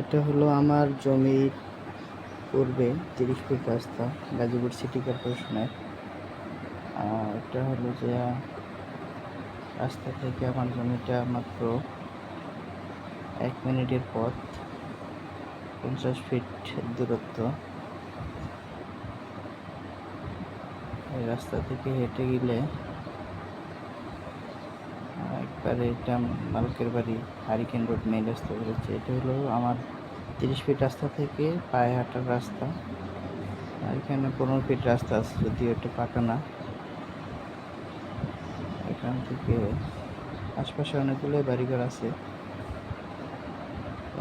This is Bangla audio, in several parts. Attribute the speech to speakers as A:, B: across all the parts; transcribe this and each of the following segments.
A: এটা হলো আমার জমির পূর্বে তিরিশ ফিট রাস্তা, গাজীপুর সিটি কর্পোরেশনের। এটা হলো যে রাস্তা থেকে আমার জমিটা মাত্র এক মিনিটের পথ, পঞ্চাশ ফিট দূরত্ব। এই রাস্তা থেকে হেঁটে গেলে একবারে এটা মালকের বাড়ি হারিকেন রোড মেন রাস্তা বেরোচ্ছে এটা হলো আমার তিরিশ ফিট রাস্তা থেকে পায়ে হাঁটার রাস্তা। এখানে পনেরো ফিট রাস্তা আছে, যদিও এটা পাকা না। এখান থেকে আশপাশে অনেকগুলো বাড়িঘর আছে।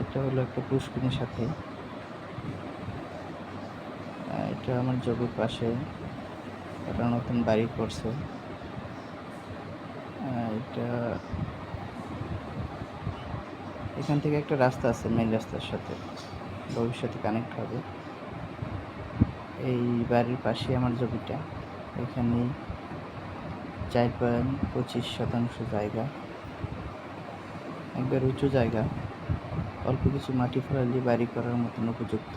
A: এটা হলো একটা পুষ্কিনের সাথে। এটা আমার জমির পাশে একটা নতুন বাড়ি করছে। এটা এখান থেকে একটা রাস্তা আছে মেন রাস্তার সাথে। ভবিষ্যতে কানেক্ট হবে। এই বাড়ির পাশে আমার জমিটা। এখানে চার পয়েন্ট পঁচিশ শতাংশ জায়গা। একবার উঁচু জায়গা। অল্প কিছু মাটি ফেলা দিয়ে বাড়ি করার মতন উপযুক্ত।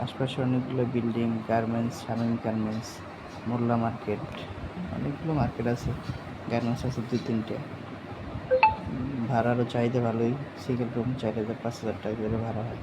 A: আশপাশে অনেকগুলো building garments Shamim garments Molla market অনেকগুলো মার্কেট আছে। গার্মেন্টস আছে দুই তিনটে। ভাড়ারও চাহিদা ভালোই সিঙ্গেল রুম চার হাজার পাঁচ হাজার টাকা করে ভাড়া হয়।